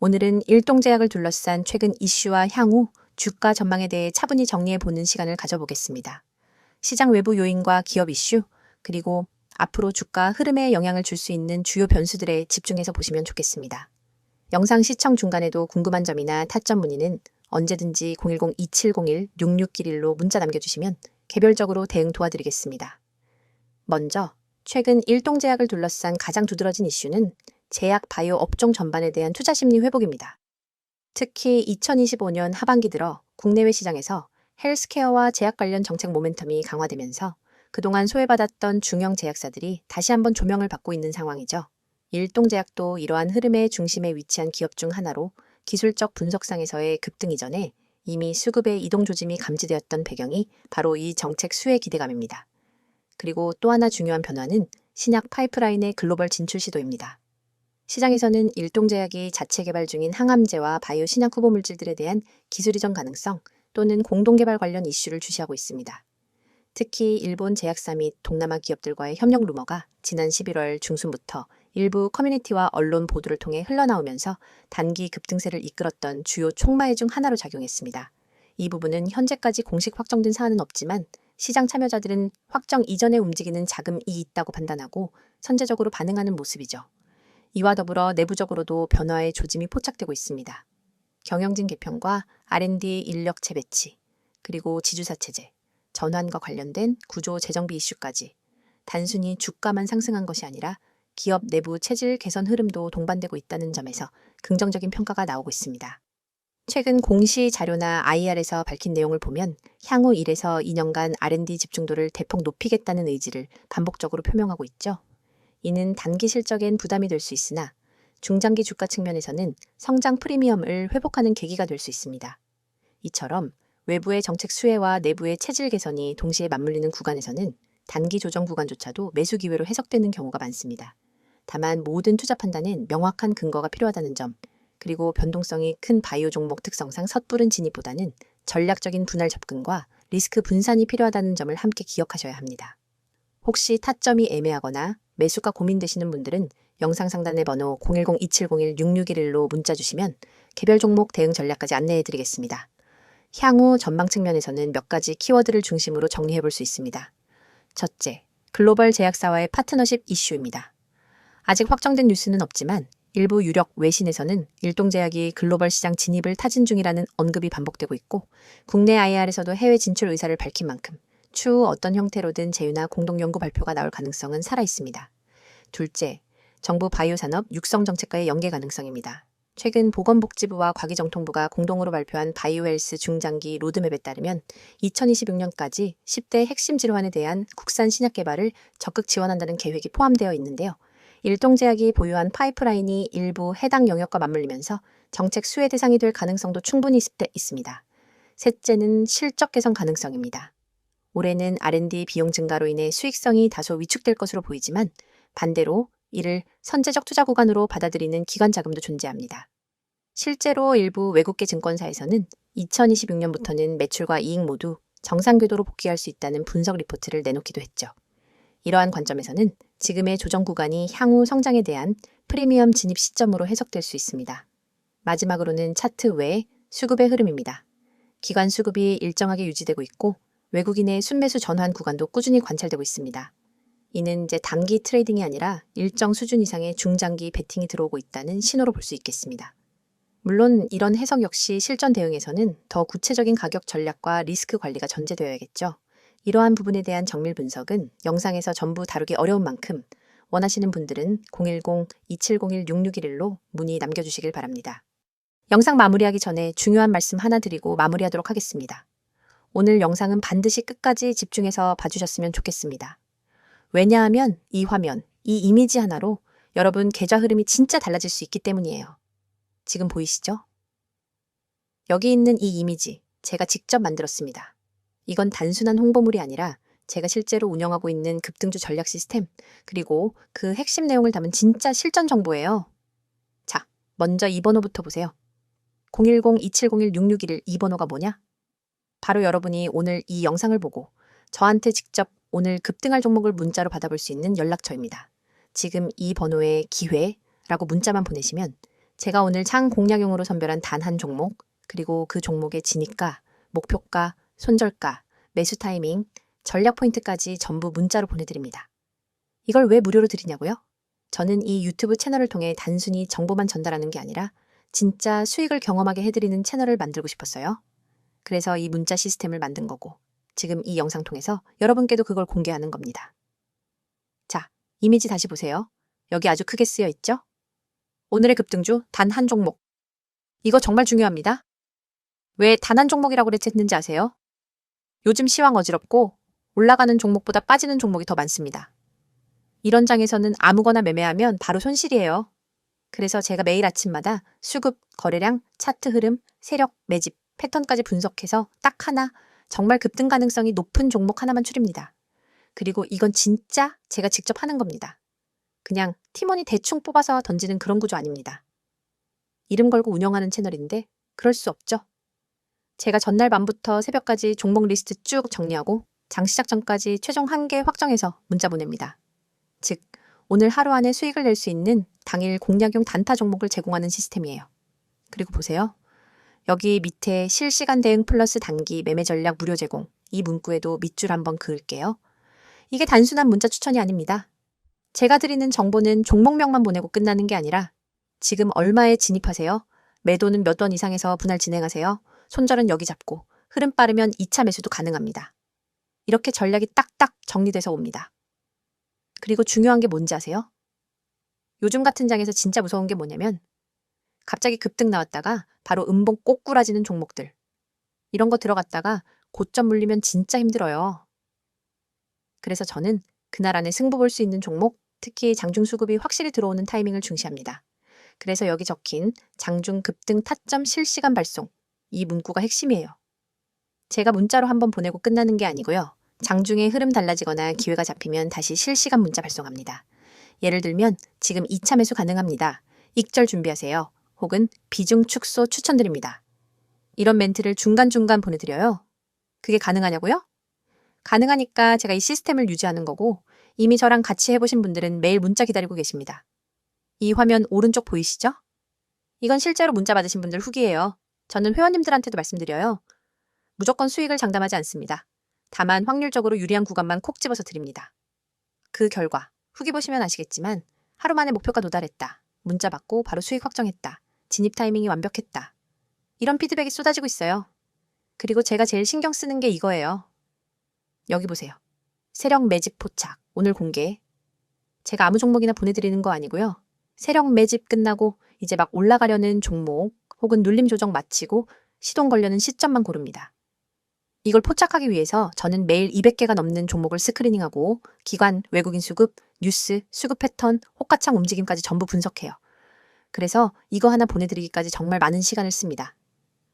오늘은 일동제약을 둘러싼 최근 이슈와 향후 주가 전망에 대해 차분히 정리해 보는 시간을 가져보겠습니다. 시장 외부 요인과 기업 이슈, 그리고 앞으로 주가 흐름에 영향을 줄 수 있는 주요 변수들에 집중해서 보시면 좋겠습니다. 영상 시청 중간에도 궁금한 점이나 타점 문의는 언제든지 010-2701-6611로 문자 남겨주시면 개별적으로 대응 도와드리겠습니다. 먼저 최근 일동제약을 둘러싼 가장 두드러진 이슈는 제약 바이오 업종 전반에 대한 투자 심리 회복입니다. 특히 2025년 하반기 들어 국내외 시장에서 헬스케어와 제약 관련 정책 모멘텀이 강화되면서 그동안 소외받았던 중형 제약사들이 다시 한번 조명을 받고 있는 상황이죠. 일동제약도 이러한 흐름의 중심에 위치한 기업 중 하나로 기술적 분석상에서의 급등 이전에 이미 수급의 이동 조짐이 감지되었던 배경이 바로 이 정책 수혜 기대감입니다. 그리고 또 하나 중요한 변화는 신약 파이프라인의 글로벌 진출 시도입니다. 시장에서는 일동제약이 자체 개발 중인 항암제와 바이오 신약 후보 물질들에 대한 기술 이전 가능성 또는 공동 개발 관련 이슈를 주시하고 있습니다. 특히 일본 제약사 및 동남아 기업들과의 협력 루머가 지난 11월 중순부터 일부 커뮤니티와 언론 보도를 통해 흘러나오면서 단기 급등세를 이끌었던 주요 촉마의 중 하나로 작용했습니다. 이 부분은 현재까지 공식 확정된 사안은 없지만 시장 참여자들은 확정 이전에 움직이는 자금이 있다고 판단하고 선제적으로 반응하는 모습이죠. 이와 더불어 내부적으로도 변화의 조짐이 포착되고 있습니다. 경영진 개편과 R&D 인력 재배치, 그리고 지주사 체제, 전환과 관련된 구조 재정비 이슈까지 단순히 주가만 상승한 것이 아니라 기업 내부 체질 개선 흐름도 동반되고 있다는 점에서 긍정적인 평가가 나오고 있습니다. 최근 공시 자료나 IR에서 밝힌 내용을 보면 향후 1에서 2년간 R&D 집중도를 대폭 높이겠다는 의지를 반복적으로 표명하고 있죠. 이는 단기 실적엔 부담이 될 수 있으나 중장기 주가 측면에서는 성장 프리미엄을 회복하는 계기가 될 수 있습니다. 이처럼 외부의 정책 수혜와 내부의 체질 개선이 동시에 맞물리는 구간에서는 단기 조정 구간조차도 매수 기회로 해석되는 경우가 많습니다. 다만 모든 투자 판단은 명확한 근거가 필요하다는 점, 그리고 변동성이 큰 바이오 종목 특성상 섣부른 진입보다는 전략적인 분할 접근과 리스크 분산이 필요하다는 점을 함께 기억하셔야 합니다. 혹시 타점이 애매하거나 매수가 고민되시는 분들은 영상 상단의 번호 010-2701-6611로 문자 주시면 개별 종목 대응 전략까지 안내해 드리겠습니다. 향후 전망 측면에서는 몇 가지 키워드를 중심으로 정리해 볼 수 있습니다. 첫째, 글로벌 제약사와의 파트너십 이슈입니다. 아직 확정된 뉴스는 없지만 일부 유력 외신에서는 일동제약이 글로벌 시장 진입을 타진 중이라는 언급이 반복되고 있고 국내 IR에서도 해외 진출 의사를 밝힌 만큼 추후 어떤 형태로든 제휴나 공동 연구 발표가 나올 가능성은 살아 있습니다. 둘째, 정부 바이오 산업 육성 정책과의 연계 가능성입니다. 최근 보건복지부와 과기정통부가 공동으로 발표한 바이오헬스 중장기 로드맵에 따르면 2026년까지 10대 핵심 질환에 대한 국산 신약 개발을 적극 지원한다는 계획이 포함되어 있는데요. 일동제약이 보유한 파이프라인이 일부 해당 영역과 맞물리면서 정책 수혜 대상이 될 가능성도 충분히 있습니다. 셋째는 실적 개선 가능성입니다. 올해는 R&D 비용 증가로 인해 수익성이 다소 위축될 것으로 보이지만 반대로 이를 선제적 투자 구간으로 받아들이는 기관 자금도 존재합니다. 실제로 일부 외국계 증권사에서는 2026년부터는 매출과 이익 모두 정상 궤도로 복귀할 수 있다는 분석 리포트를 내놓기도 했죠. 이러한 관점에서는 지금의 조정 구간이 향후 성장에 대한 프리미엄 진입 시점으로 해석될 수 있습니다. 마지막으로는 차트 외 수급의 흐름입니다. 기관 수급이 일정하게 유지되고 있고 외국인의 순매수 전환 구간도 꾸준히 관찰되고 있습니다. 이는 이제 단기 트레이딩이 아니라 일정 수준 이상의 중장기 베팅이 들어오고 있다는 신호로 볼 수 있겠습니다. 물론 이런 해석 역시 실전 대응에서는 더 구체적인 가격 전략과 리스크 관리가 전제되어야겠죠. 이러한 부분에 대한 정밀 분석은 영상에서 전부 다루기 어려운 만큼 원하시는 분들은 010-2701-6611로 문의 남겨주시길 바랍니다. 영상 마무리하기 전에 중요한 말씀 하나 드리고 마무리하도록 하겠습니다. 오늘 영상은 반드시 끝까지 집중해서 봐주셨으면 좋겠습니다. 왜냐하면 이 화면, 이 이미지 하나로 여러분 계좌 흐름이 진짜 달라질 수 있기 때문이에요. 지금 보이시죠? 여기 있는 이 이미지 제가 직접 만들었습니다. 이건 단순한 홍보물이 아니라 제가 실제로 운영하고 있는 급등주 전략 시스템, 그리고 그 핵심 내용을 담은 진짜 실전 정보예요. 자, 먼저 2번호부터 보세요. 010-2701-6611 2번호가 뭐냐? 바로 여러분이 오늘 이 영상을 보고 저한테 직접 오늘 급등할 종목을 문자로 받아볼 수 있는 연락처입니다. 지금 이 번호에 기회라고 문자만 보내시면 제가 오늘 창 공략용으로 선별한 단 한 종목, 그리고 그 종목의 진입가, 목표가, 손절가, 매수 타이밍, 전략 포인트까지 전부 문자로 보내드립니다. 이걸 왜 무료로 드리냐고요? 저는 이 유튜브 채널을 통해 단순히 정보만 전달하는 게 아니라 진짜 수익을 경험하게 해드리는 채널을 만들고 싶었어요. 그래서 이 문자 시스템을 만든 거고, 지금 이 영상 통해서 여러분께도 그걸 공개하는 겁니다. 자, 이미지 다시 보세요. 여기 아주 크게 쓰여 있죠? 오늘의 급등주 단 한 종목. 이거 정말 중요합니다. 왜 단 한 종목이라고 그랬는지 아세요? 요즘 시황 어지럽고 올라가는 종목보다 빠지는 종목이 더 많습니다. 이런 장에서는 아무거나 매매하면 바로 손실이에요. 그래서 제가 매일 아침마다 수급, 거래량, 차트 흐름, 세력, 매집, 패턴까지 분석해서 딱 하나 정말 급등 가능성이 높은 종목 하나만 추립니다. 그리고 이건 진짜 제가 직접 하는 겁니다. 그냥 팀원이 대충 뽑아서 던지는 그런 구조 아닙니다. 이름 걸고 운영하는 채널인데 그럴 수 없죠. 제가 전날 밤부터 새벽까지 종목 리스트 쭉 정리하고 장 시작 전까지 최종 한 개 확정해서 문자 보냅니다. 즉, 오늘 하루 안에 수익을 낼 수 있는 당일 공략용 단타 종목을 제공하는 시스템이에요. 그리고 보세요. 여기 밑에 실시간 대응 플러스 단기 매매 전략 무료 제공 이 문구에도 밑줄 한번 그을게요. 이게 단순한 문자 추천이 아닙니다. 제가 드리는 정보는 종목명만 보내고 끝나는 게 아니라 지금 얼마에 진입하세요? 매도는 몇 원 이상에서 분할 진행하세요? 손절은 여기 잡고 흐름 빠르면 2차 매수도 가능합니다. 이렇게 전략이 딱딱 정리돼서 옵니다. 그리고 중요한 게 뭔지 아세요? 요즘 같은 장에서 진짜 무서운 게 뭐냐면 갑자기 급등 나왔다가 바로 음봉 꼬꾸라지는 종목들. 이런 거 들어갔다가 고점 물리면 진짜 힘들어요. 그래서 저는 그날 안에 승부 볼 수 있는 종목, 특히 장중 수급이 확실히 들어오는 타이밍을 중시합니다. 그래서 여기 적힌 장중 급등 타점 실시간 발송. 이 문구가 핵심이에요. 제가 문자로 한번 보내고 끝나는 게 아니고요. 장중에 흐름 달라지거나 기회가 잡히면 다시 실시간 문자 발송합니다. 예를 들면 지금 2차 매수 가능합니다. 익절 준비하세요. 혹은 비중 축소 추천드립니다. 이런 멘트를 중간중간 보내드려요. 그게 가능하냐고요? 가능하니까 제가 이 시스템을 유지하는 거고 이미 저랑 같이 해보신 분들은 매일 문자 기다리고 계십니다. 이 화면 오른쪽 보이시죠? 이건 실제로 문자 받으신 분들 후기예요. 저는 회원님들한테도 말씀드려요. 무조건 수익을 장담하지 않습니다. 다만 확률적으로 유리한 구간만 콕 집어서 드립니다. 그 결과 후기 보시면 아시겠지만 하루 만에 목표가 도달했다. 문자 받고 바로 수익 확정했다. 진입 타이밍이 완벽했다. 이런 피드백이 쏟아지고 있어요. 그리고 제가 제일 신경 쓰는 게 이거예요. 여기 보세요. 세력 매집 포착. 오늘 공개. 제가 아무 종목이나 보내드리는 거 아니고요. 세력 매집 끝나고 이제 막 올라가려는 종목 혹은 눌림 조정 마치고 시동 걸려는 시점만 고릅니다. 이걸 포착하기 위해서 저는 매일 200개가 넘는 종목을 스크리닝하고 기관, 외국인 수급, 뉴스, 수급 패턴, 호가창 움직임까지 전부 분석해요. 그래서 이거 하나 보내드리기까지 정말 많은 시간을 씁니다.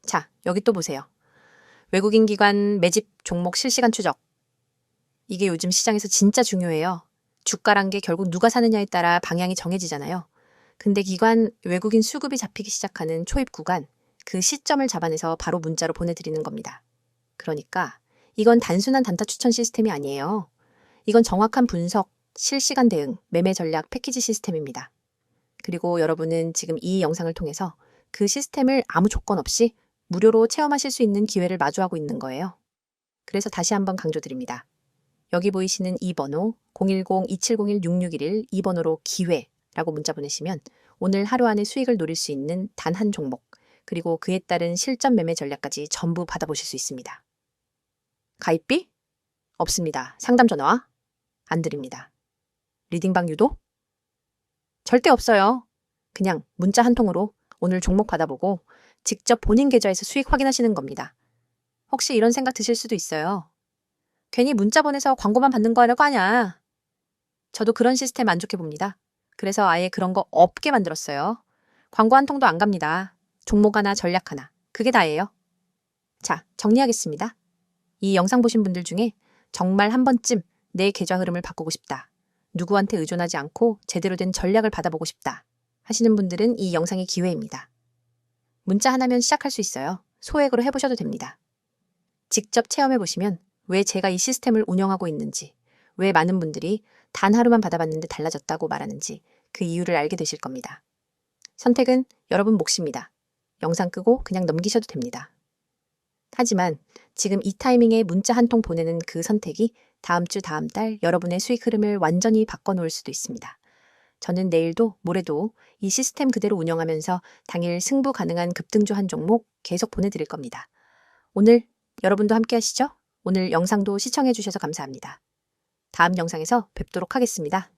자, 여기 또 보세요. 외국인 기관 매집 종목 실시간 추적. 이게 요즘 시장에서 진짜 중요해요. 주가란 게 결국 누가 사느냐에 따라 방향이 정해지잖아요. 근데 기관 외국인 수급이 잡히기 시작하는 초입 구간, 그 시점을 잡아내서 바로 문자로 보내드리는 겁니다. 그러니까 이건 단순한 단타 추천 시스템이 아니에요. 이건 정확한 분석, 실시간 대응, 매매 전략 패키지 시스템입니다. 그리고 여러분은 지금 이 영상을 통해서 그 시스템을 아무 조건 없이 무료로 체험하실 수 있는 기회를 마주하고 있는 거예요. 그래서 다시 한번 강조드립니다. 여기 보이시는 이 번호 010-2701-6611 이 번호로 기회라고 문자 보내시면 오늘 하루 안에 수익을 노릴 수 있는 단 한 종목 그리고 그에 따른 실전 매매 전략까지 전부 받아보실 수 있습니다. 가입비? 없습니다. 상담 전화? 안 드립니다. 리딩방 유도? 절대 없어요. 그냥 문자 한 통으로 오늘 종목 받아보고 직접 본인 계좌에서 수익 확인하시는 겁니다. 혹시 이런 생각 드실 수도 있어요. 괜히 문자 보내서 광고만 받는 거라고 하냐. 저도 그런 시스템 안 좋게 봅니다. 그래서 아예 그런 거 없게 만들었어요. 광고 한 통도 안 갑니다. 종목 하나, 전략 하나. 그게 다예요. 자, 정리하겠습니다. 이 영상 보신 분들 중에 정말 한 번쯤 내 계좌 흐름을 바꾸고 싶다. 누구한테 의존하지 않고 제대로 된 전략을 받아보고 싶다. 하시는 분들은 이 영상이 기회입니다. 문자 하나면 시작할 수 있어요. 소액으로 해보셔도 됩니다. 직접 체험해보시면 왜 제가 이 시스템을 운영하고 있는지, 왜 많은 분들이 단 하루만 받아봤는데 달라졌다고 말하는지 그 이유를 알게 되실 겁니다. 선택은 여러분 몫입니다. 영상 끄고 그냥 넘기셔도 됩니다. 하지만 지금 이 타이밍에 문자 한 통 보내는 그 선택이 다음 주 다음 달 여러분의 수익 흐름을 완전히 바꿔놓을 수도 있습니다. 저는 내일도 모레도 이 시스템 그대로 운영하면서 당일 승부 가능한 급등주 한 종목 계속 보내드릴 겁니다. 오늘 여러분도 함께 하시죠? 오늘 영상도 시청해주셔서 감사합니다. 다음 영상에서 뵙도록 하겠습니다.